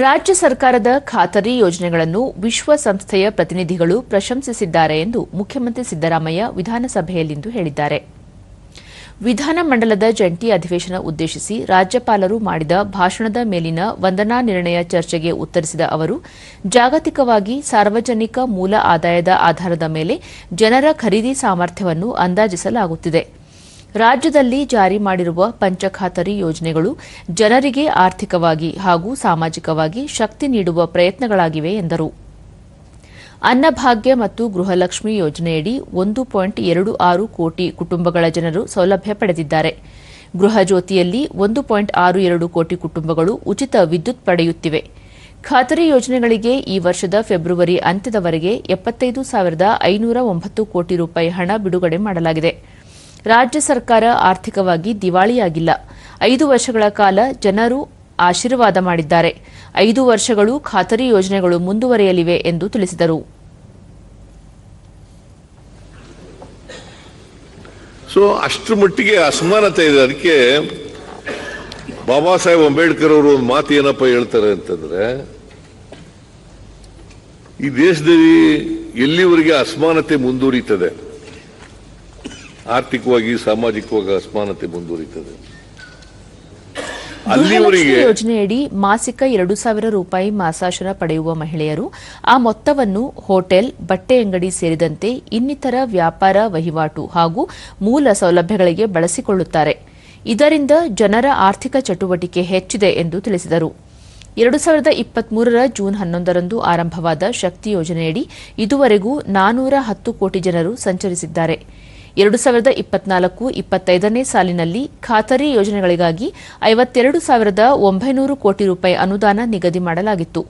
ರಾಜ್ಯ ಸರ್ಕಾರದ ಖಾತರಿ ಯೋಜನೆಗಳನ್ನು ವಿಶ್ವಸಂಸ್ಥೆಯ ಪ್ರತಿನಿಧಿಗಳು ಪ್ರಶಂಸಿಸಿದ್ದಾರೆ ಎಂದು ಮುಖ್ಯಮಂತ್ರಿ ಸಿದ್ದರಾಮಯ್ಯ ವಿಧಾನಸಭೆಯಲ್ಲಿಂದು ಹೇಳಿದ್ದಾರೆ. ವಿಧಾನಮಂಡಲದ ಜಂಟಿ ಅಧಿವೇಶನ ಉದ್ದೇಶಿಸಿ ರಾಜ್ಯಪಾಲರು ಮಾಡಿದ ಭಾಷಣದ ಮೇಲಿನ ವಂದನಾ ನಿರ್ಣಯ ಚರ್ಚೆಗೆ ಉತ್ತರಿಸಿದ ಅವರು, ಜಾಗತಿಕವಾಗಿ ಸಾರ್ವಜನಿಕ ಮೂಲ ಆದಾಯದ ಆಧಾರದ ಮೇಲೆ ಜನರ ಖರೀದಿ ಸಾಮರ್ಥ್ಯವನ್ನು ಅಂದಾಜಿಸಲಾಗುತ್ತಿದೆ. ರಾಜ್ಯದಲ್ಲಿ ಜಾರಿ ಮಾಡಿರುವ ಪಂಚಖಾತರಿ ಯೋಜನೆಗಳು ಜನರಿಗೆ ಆರ್ಥಿಕವಾಗಿ ಹಾಗೂ ಸಾಮಾಜಿಕವಾಗಿ ಶಕ್ತಿ ನೀಡುವ ಪ್ರಯತ್ನಗಳಾಗಿವೆ ಎಂದರು. ಅನ್ನಭಾಗ್ಯ ಮತ್ತು ಗೃಹಲಕ್ಷ್ಮಿ ಯೋಜನೆಯಡಿ ಒಂದು ಪಾಯಿಂಟ್ ಎರಡು ಆರು ಕೋಟಿ ಕುಟುಂಬಗಳ ಜನರು ಸೌಲಭ್ಯ ಪಡೆದಿದ್ದಾರೆ. ಗೃಹಜ್ಯೋತಿಯಲ್ಲಿ ಒಂದು ಪಾಯಿಂಟ್ ಆರು ಎರಡು ಕೋಟಿ ಕುಟುಂಬಗಳು ಉಚಿತ ವಿದ್ಯುತ್ ಪಡೆಯುತ್ತಿವೆ. ಖಾತರಿ ಯೋಜನೆಗಳಿಗೆ ಈ ವರ್ಷದ ಫೆಬ್ರವರಿ ಅಂತ್ಯದವರೆಗೆ ಎಪ್ಪತ್ತೈದು ಸಾವಿರದ ಐನೂರ ಒಂಬತ್ತು ಕೋಟಿ ರೂಪಾಯಿ ಹಣ ಬಿಡುಗಡೆ ಮಾಡಲಾಗಿದೆ. ರಾಜ್ಯ ಸರ್ಕಾರ ಆರ್ಥಿಕವಾಗಿ ದಿವಾಳಿಯಾಗಿಲ್ಲ. ಐದು ವರ್ಷಗಳ ಕಾಲ ಜನರು ಆಶೀರ್ವಾದ ಮಾಡಿದ್ದಾರೆ. ಐದು ವರ್ಷಗಳು ಖಾತರಿ ಯೋಜನೆಗಳು ಮುಂದುವರೆಯಲಿವೆ ಎಂದು ತಿಳಿಸಿದರು. ಸೊ, ಅಷ್ಟರ ಮಟ್ಟಿಗೆ ಅಸಮಾನತೆ ಇದೆ. ಅದಕ್ಕೆ ಬಾಬಾ ಸಾಹೇಬ್ ಅಂಬೇಡ್ಕರ್ ಅವರು ಒಂದು ಮಾತು ಏನಪ್ಪ ಹೇಳ್ತಾರೆ ಅಂತಂದ್ರೆ, ಈ ದೇಶದಲ್ಲಿ ಎಲ್ಲಿವರೆಗೆ ಅಸಮಾನತೆ ಮುಂದುವರಿತದೆ ಆರ್ಥಿಕವಾಗಿ ಸಾಮಾಜಿಕವಾಗಿ ಅಸಮಾನತೆ ಮುಂದುವರಿತದೆ. ಅಲ್ಲಿವರೆಗೆ ಯೋಜನೆಯಡಿ ಮಾಸಿಕ ಎರಡು ಸಾವಿರ ರೂಪಾಯಿ ಮಾಸಾಶನ ಪಡೆಯುವ ಮಹಿಳೆಯರು ಆ ಮೊತ್ತವನ್ನು ಹೋಟೆಲ್ ಬಟ್ಟೆ ಅಂಗಡಿ ಸೇರಿದಂತೆ ಇನ್ನಿತರ ವ್ಯಾಪಾರ ವಹಿವಾಟು ಹಾಗೂ ಮೂಲ ಸೌಲಭ್ಯಗಳಿಗೆ ಬಳಸಿಕೊಳ್ಳುತ್ತಾರೆ. ಇದರಿಂದ ಜನರ ಆರ್ಥಿಕ ಚಟುವಟಿಕೆ ಹೆಚ್ಚಿದೆ ಎಂದು ತಿಳಿಸಿದರು. ಎರಡು ಸಾವಿರದ ಇಪ್ಪತ್ಮೂರರ ಜೂನ್ ಹನ್ನೊಂದರಂದು ಆರಂಭವಾದ ಶಕ್ತಿ ಯೋಜನೆಯಡಿ ಇದುವರೆಗೂ ನಾನೂರ ಹತ್ತು ಕೋಟಿ ಜನರು ಸಂಚರಿಸಿದ್ದಾರೆ. ಎರಡು ಸಾವಿರದ ಇಪ್ಪತ್ನಾಲ್ಕು ಇಪ್ಪತ್ತೈದನೇ ಸಾಲಿನಲ್ಲಿ ಖಾತರಿ ಯೋಜನೆಗಳಿಗಾಗಿ ಐವತ್ತೆರಡು ಸಾವಿರದ ಒಂಬೈನೂರು ಕೋಟಿ ರೂಪಾಯಿ ಅನುದಾನ ನಿಗದಿ ಮಾಡಲಾಗಿತ್ತು.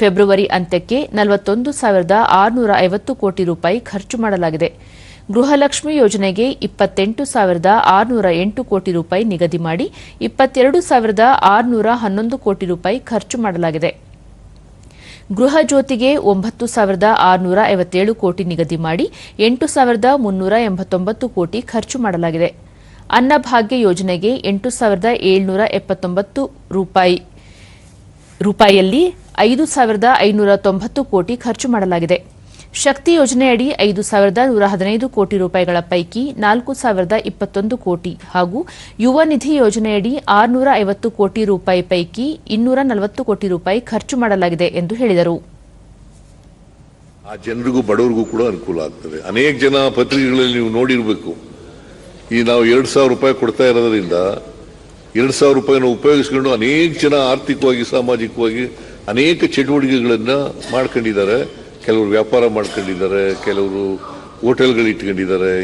ಫೆಬ್ರವರಿ ಅಂತ್ಯಕ್ಕೆ ನಲವತ್ತೊಂದು ಸಾವಿರದ ಆರುನೂರ ಐವತ್ತು ಕೋಟಿ ರೂಪಾಯಿ ಖರ್ಚು ಮಾಡಲಾಗಿದೆ. ಗೃಹಲಕ್ಷ್ಮಿ ಯೋಜನೆಗೆ ಇಪ್ಪತ್ತೆಂಟು ಸಾವಿರದ ಆರುನೂರ ಎಂಟು ಕೋಟಿ ರೂಪಾಯಿ ನಿಗದಿ ಮಾಡಿ ಇಪ್ಪತ್ತೆರಡು ಸಾವಿರದ ಆರುನೂರ ಹನ್ನೊಂದು ಕೋಟಿ ರೂಪಾಯಿ ಖರ್ಚು ಮಾಡಲಾಗಿದೆ. ಗೃಹ ಜ್ಯೋತಿಗೆ ಒಂಬತ್ತು ಸಾವಿರದ ಆರುನೂರ ಐವತ್ತೇಳು ಕೋಟಿ ನಿಗದಿ ಮಾಡಿ ಎಂಟು ಸಾವಿರದ ಮುನ್ನೂರ ಎಂಬತ್ತೊಂಬತ್ತು ಕೋಟಿ ಖರ್ಚು ಮಾಡಲಾಗಿದೆ. ಅನ್ನಭಾಗ್ಯ ಯೋಜನೆಗೆ ಎಂಟು ಸಾವಿರದ ಏಳ್ನೂರ ಎಪ್ಪತ್ತೊಂಬತ್ತು ರೂಪಾಯಿ, ರೂಪಾಯಿಯಲ್ಲಿ ಐದು ಸಾವಿರದ ಐನೂರ ತೊಂಬತ್ತು ಕೋಟಿ ಖರ್ಚು ಮಾಡಲಾಗಿದೆ. ಶಕ್ತಿ ಯೋಜನೆಯಡಿ ಐದು ಸಾವಿರದ ನೂರ ಹದಿನೈದು ಕೋಟಿ ರೂಪಾಯಿಗಳ ಪೈಕಿ ನಾಲ್ಕು ಸಾವಿರದ ಇಪ್ಪತ್ತೊಂದು ಕೋಟಿ ಹಾಗೂ ಯುವ ನಿಧಿ ಯೋಜನೆಯಡಿ ಆರುನೂರ ಐವತ್ತು ಕೋಟಿ ರೂಪಾಯಿ ಪೈಕಿ ಇನ್ನೂರ ನಲವತ್ತು ಕೋಟಿ ರೂಪಾಯಿ ಖರ್ಚು ಮಾಡಲಾಗಿದೆ ಎಂದು ಹೇಳಿದರು. ಆ ಜನರಿಗೂ ಬಡವರಿಗೂ ಕೂಡ ಅನುಕೂಲ ಆಗ್ತದೆ. ಅನೇಕ ಜನ ಪತ್ರಿಕೆಗಳಲ್ಲಿ ನೀವು ನೋಡಿರಬೇಕು. ಈ ನಾವು ಎರಡು ಸಾವಿರ ರೂಪಾಯಿ ಕೊಡ್ತಾ ಇರೋದ್ರಿಂದ ಎರಡು ಸಾವಿರ ರೂಪಾಯಿನ ಉಪಯೋಗಿಸ್ಕೊಂಡು ಅನೇಕ ಜನ ಆರ್ಥಿಕವಾಗಿ, ಸಾಮಾಜಿಕವಾಗಿ ಅನೇಕ ಚಟುವಟಿಕೆಗಳನ್ನು ಮಾಡ್ಕೊಂಡಿದ್ದಾರೆ. ಕೆಲವರು ವ್ಯಾಪಾರ ಮಾಡ್ಕೊಂಡಿದ್ದಾರೆ ಕೆಲವರು ಹೋಟೆಲ್ಗಳು ಇಟ್ಕೊಂಡಿದ್ದಾರೆ